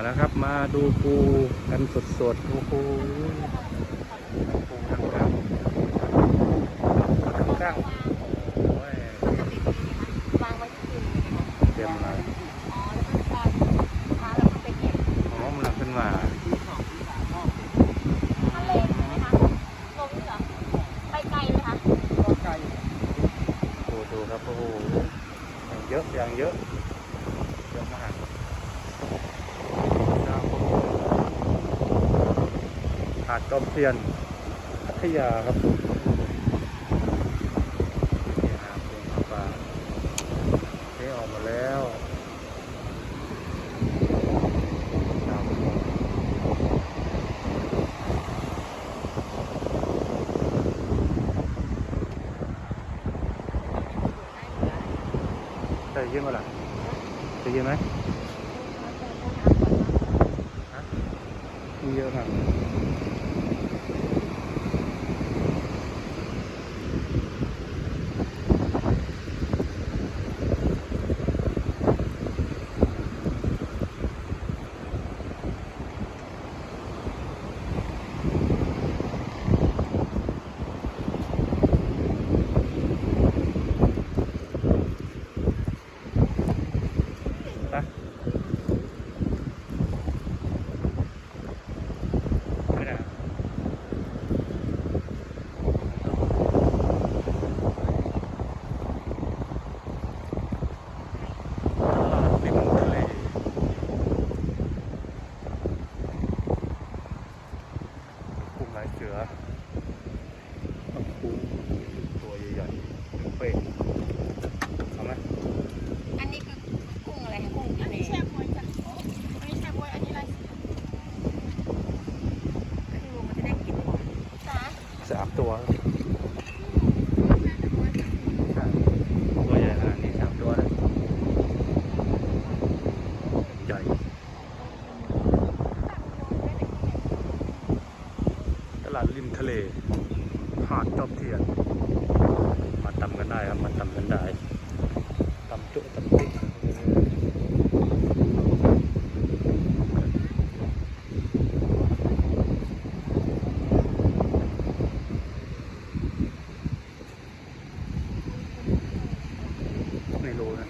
มาแล้วครับมาดูปูกันสดๆโอ้โหปูทั้งกลางทั้งกลางโอ้างไว้ที่พื้นเต็มเลยอ๋อแล้วก็การพาแล้วก็ไปเก็บหอมลังขึ้นมาทะเลใช่ไหมคะลงเหรอไปไกลไหมคะดูดูครับโอ้โหอย่างเยอะอย่างเยอะเยอะมาก หาดจอมเทียนพัทยาครับนี่หาดปูหาปลานี่ออกมาแล้วครับได้เยอะมั้ยล่ะได้เยอะไหมฮะมีเยอะมากไปไม่ได้ตลาดริมทะเลกุ้งลายเสือเอาปูตัวใหญ่ๆ เป๊ะเอาไหมอันนี้คือกุ้งอะไรคะกุ้งทะเลแช่บวยจ้ะอันนี้แช่บวยอันนี้อะไรก็คือมันจะได้กลิ่นหอมจ้าสามตัวใช่ตัวใหญ่ขนาดนี้สามตัวเลยใหญ่ตลาดริมทะเลหาดจอมเทียนมาตำกัน ได้ครับ มันทำกันได้ตำจุตำติ๊กไม่รู้นะ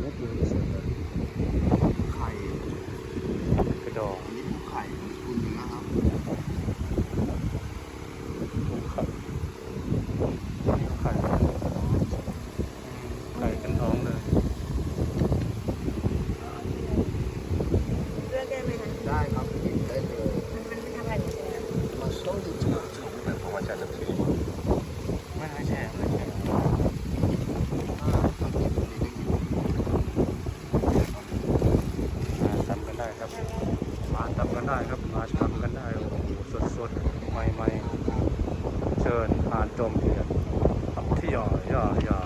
เม็ดเลยสดเลย ไข่ กระดอง อันนี้ปูไข่ของคุณนะครับ ปูไข่ไข่ไข่กันท้องเลย เลือกได้ไหม คะได้ครับหยิบได้เลยมันมันทำอะไรอยู่เนี่ยมาโซ่ดูถูกถูกแบบของอาจารย์ตะพีไม่ให้แช่ไม่ให้แช่ต้องหยิบดีต้องหยิบมาตำกันได้ครับมาตำกันได้ครับมาตำกันได้โอ้โหสดสดๆใหม่ใหม่ๆเชิญผ่านจอมเทียนทับที่ย่อย่อย่อ